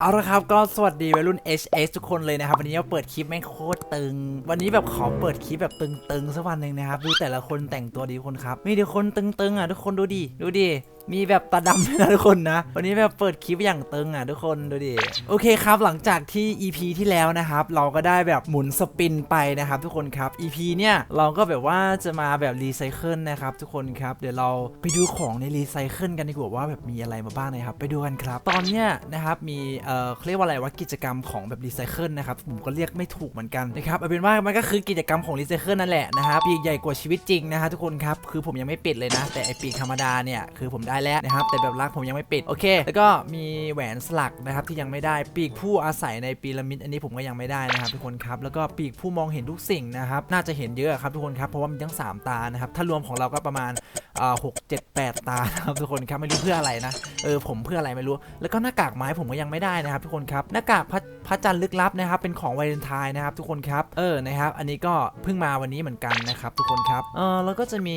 เอาละครับก็สวัสดีวัยรุ่น HS ทุกคนเลยนะครับ วันนี้เราเปิดคลิปแม่งโคตรตึง วันนี้แบบขอเปิดคลิปแบบตึงๆสักวันหนึ่งนะครับ ดูแต่ละคนแต่งตัวดีทุกคนครับ มีแต่คนตึงๆอะทุกคนดูดิ ดูดิ มีแบบตาดำด้วยนะทุกคนนะ วันนี้แบบเปิดคลิปอย่างตึงอะทุกคนดูดิ โอเคครับหลังจากที่ EP ที่แล้วนะครับ เราก็ได้แบบหมุนสปินไปนะครับทุกคนครับ EP เนี่ยเราก็แบบว่าจะมาแบบรีไซเคิลนะครับทุกคนครับ เดี๋ยวเราไปดูของในรีไซเคิลกันดีกว่าว่าแบบมีอะไรมาบ้างนะครับ ไปดูกันครับ ตอนเนี้ยนะครับมีเอ่อเขาเรียกว่าอะไรว่ากิจกรรมของแบบรีไซเคิลนะครับผมก็เรียกไม่ถูกเหมือนกันนะครับเอาเป็นว่ามันก็คือกิจกรรมของรีไซเคิลนั่นแหละนะครับปีกใหญ่กว่าชีวิตจริงนะฮะทุกคนครับคือผมยังไม่ปิดเลยนะ แต่ไอปีกธรรมดาเนี่ยคือผมได้แล้วนะครับแต่แบบรักผมยังไม่ปิดโอเค แล้วก็มีแหวนสลักนะครับที่ยังไม่ได้ปีกผู้อาศัยในพีระมิดอันนี้ผมก็ยังไม่ได้นะครับทุกคนครับแล้วก็ปีกผู้มองเห็นทุกสิ่งนะครับน่าจะเห็นเยอะครับทุกคนครับเพราะว่ามีทั้งสามตานะครับถ้ารวมของเราก็ประมาณอ่าหกเจ็ดแปดตานะครับทุกคนครับไม่รู้เพื่ออะไรนะเออผมเพื่ออะไรไม่รู้ แล้วก็หน้ากากไม้ผมก็ยังไม่ได้นะครับ ทุกคนครับหน้ากากพระพระจันทร์ลึกลับนะครับเป็นของวาเลนไทน์นะครับทุกคนครับเออนะครับอันนี้ก็เพิ่งมาวันนี้เหมือนกันนะครับทุกคนครับเออแล้วก็จะมี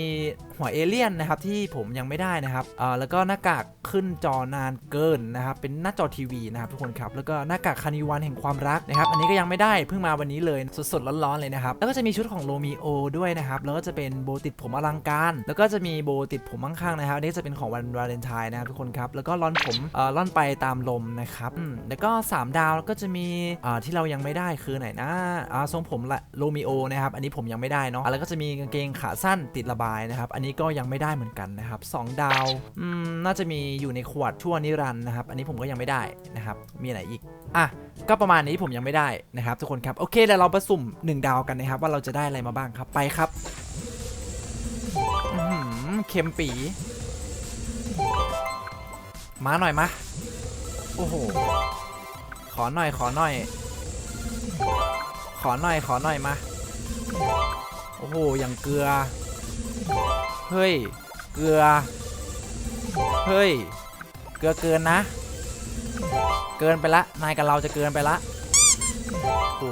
หัวเอเลี่ยนนะครับที่ผมยังไม่ได้นะครับเออแล้วก็หน้ากากขึ้นจอนานเกินนะครับเป็นหน้าจอทีวีนะครับทุกคนครับแล้วก็หน้ากากคานิวันแห่งความรักนะครับอันนี้ก็ยังไม่ได้เพิ่งมาวันนี้เลยสดๆร้อนๆเลยนะครับแล้วก็จะมีชุดของโรมิโอด้วยนะครับแล้วก็จะเป็นโบติดผมอลังการ แล้วก็จะมีโบติดผมข้างๆนะครับอันนี้จะเป็นของวันวาเลนไทน์นะครับทุกคนครับแล้วก็ร่อนผมเอ่อร่อนไปตามลมนะครับแล้วก็ 3 ดาวแล้วก็จะมีอ่าที่เรายังไม่ได้คือไหนนะอ่าทรงผมละโรมิโอนะครับอันนี้ผมยังไม่ได้เนาะแล้วก็จะมีกางเกงขาสั้นติดระบายนะครับอันนี้ก็ยังไม่ได้เหมือนกันนะครับสองดาวอน่าจะมีอยู่ในขวดชั่วนิรันด์นะครับ อันนี้ผมก็ยังไม่ได้นะครับ มีอะไรอีก อะ ก็ประมาณนี้ผมยังไม่ได้นะครับ ทุกคนครับ โอเคเดี๋ยวเราไปสุ่มหนึ่งดาวกันนะครับ ว่าเราจะได้อะไรมาบ้างครับ ไปครับเค็มปี มาหน่อยมาโอ้โห ขอหน่อย ขอหน่อย ขอหน่อย ขอหน่อยมา โอ้โห อย่างเกลือ เฮ้ย เกลือ เฮ้ย เกือเกินนะ เกินไปละ นายกับเราจะเกินไปละโห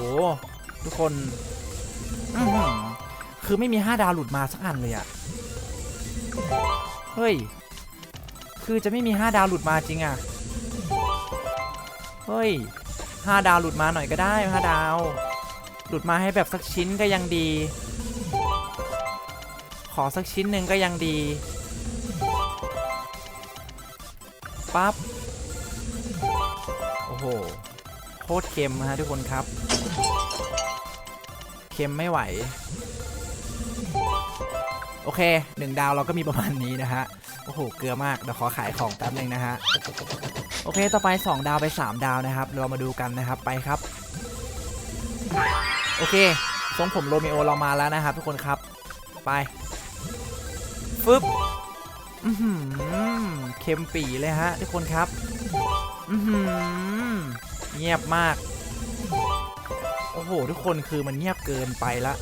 ทุกคนอื้อหือคือไม่มี 5 ดาวหลุดมาสักอันเลยอะเฮ้ย คือจะไม่มี 5 ดาวหลุดมาจริงอะเฮ้ย 5 ดาวหลุดมาหน่อยก็ได้ 5 ดาว หลุดมาให้แบบสักชิ้นก็ยังดี ขอสักชิ้นหนึ่งก็ยังดี ปั๊บ โอ้โห โคตรเค็มฮะทุกคนครับ เค็มไม่ไหว โอเคหนึ่งดาวเราก็มีประมาณนี้นะฮะ โอ้โห เกลือมาก เดี๋ยวขอขายของแป๊บนึงนะฮะ โอเค ต่อไป 2 ดาวไป 3 ดาวนะครับ เรามาดูกันนะครับ ไปครับ โอเค ทรงผมโรเมโอเรามาแล้วนะครับทุกคนครับ ไป ฟึบ เค็มปีเลยฮะทุกคนครับอือหือเงียบมาก โอ้โห ทุกคนคือมันเงียบเกินไปละ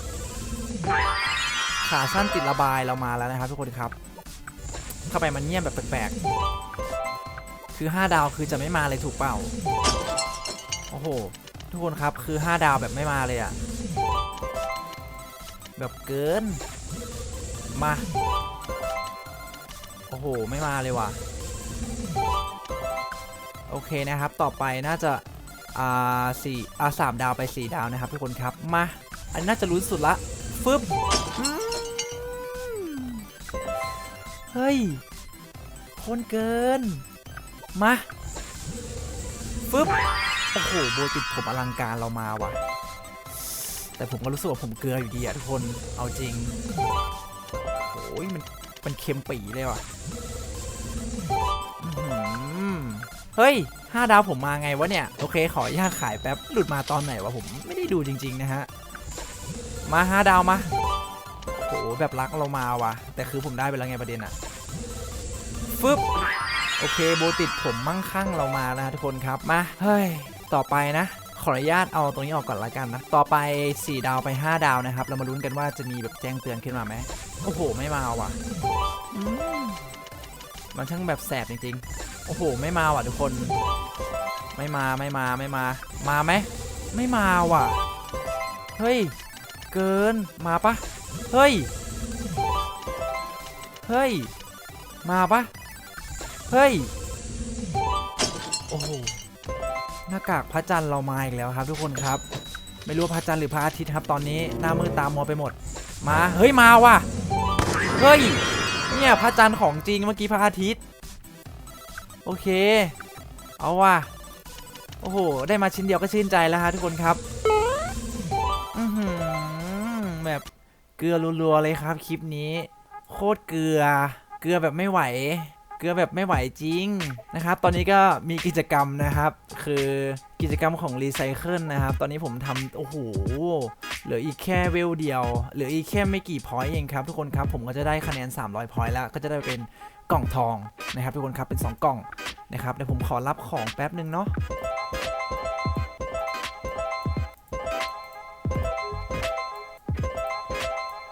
ขาสั้นติดระบายเรามาแล้วนะครับทุกคนครับ เข้าไปมันเงียบแบบแปลกๆ คือ 5 ดาวคือจะไม่มาเลยถูกเปล่า โอ้โห ทุกคนครับคือ 5 ดาวแบบไม่มาเลยอะแบบเกิน มา อ้โห ไม่มาเลยว่ะ โอเคนะครับ ต่อไปน่าจะ อ่าสี่อ่าสามดาวไปสี่ดาวนะครับทุกคนครับ มา อันน่าจะรู้นสุดละ ฟึบเฮ้ย คนเกิน มาฟึบโอ้โห โบติดผมอลังการเรามาว่ะ แต่ผมก็รู้สึกว่าผมเกลืออยู่ดีอะทุกคน เอาจริงโอ้ยมัน มันเค็มปีเลยว่ะเฮ้ยห้าดาวผมมาไงวะเนี่ย โอเค ขออนุญาตขายแป๊บ หลุดมาตอนไหนวะผมไม่ได้ดูจริง ๆ นะฮะ มาห้าดาวมาโหแบบรักเรามาว่ะ แต่คือผมได้ไปแล้วไงประเด็นอะฟึบโอเคโบติดผมมั่งคั่งเรามาแล้วนะทุกคนครับมาเฮ้ยต่อไปนะ ขออนุญาตเอาตรงนี้ออกก่อนละกันนะ ต่อไป 4 ดาวไป 5 ดาวนะครับ เรามาลุ้นกันว่าจะมีแบบแจ้งเตือนขึ้นมาไหมโอ้โห ไม่มาว่ะมมันช่างแบบแสบจริงๆ โอ้โห ไม่มาว่ะทุกคน ไม่มา ไม่มา ไม่มา มาไหม ไม่มาว่ะ เฮ้ย เกิน มาปะเฮ้ย เฮ้ย มาปะเฮ้ย โอ้โห หน้ากากพระจันทร์เรามาอีกแล้วครับ ทุกคนครับ ไม่รู้พระจันทร์หรือพระอาทิตย์ครับ ตอนนี้หน้ามืดตามัวไปหมด มาเฮ้ยมาว่ะเฮ้ยเนี่ยพระจันทร์ของจริงเมื่อกี้พระอาทิตย์ โอเค เอาว่ะโอ้โหได้มาชิ้นเดียวก็ชื่นใจแล้วฮะทุกคนครับแบบเกลือรัวๆเลยครับคลิปนี้ โคตรเกลือ เกลือแบบไม่ไหว เกลือแบบไม่ไหวจริงนะครับ ตอนนี้ก็มีกิจกรรมนะครับ คือกิจกรรมของรีไซเคิลนะครับ ตอนนี้ผมทำโอ้โห เหลืออีกแค่เวลเดียว เหลืออีกแค่ไม่กี่พอยต์เองครับทุกคนครับ ผมก็จะได้คะแนน 300พอยต์แล้ว ก็จะได้เป็นกล่องทองนะครับ ทุกคนครับ เป็น 2 กล่องนะครับ เดี๋ยวผมขอรับของแป๊บหนึ่งเนาะ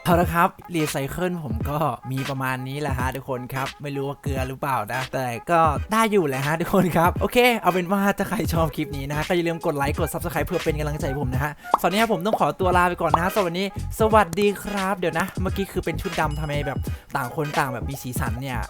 เอาละครับรีไซเคิลผมก็มีประมาณนี้แหละฮะทุกคนครับ ไม่รู้ว่าเกลือหรือเปล่านะ แต่ก็ได้อยู่แหละฮะทุกคนครับ โอเค เอาเป็นว่าถ้าใครชอบคลิปนี้นะฮะก็อย่าลืมกดไลค์กด subscribe เพื่อเป็นกำลังใจผมนะฮะสวัสดีครับผมต้องขอตัวลาไปก่อนนะฮะสวัสดีสวัสดีครับเดี๋ยวนะ เมื่อกี้คือเป็นชุดดำทำไมแบบต่างคนต่างแบบมีสีสันเนี่ย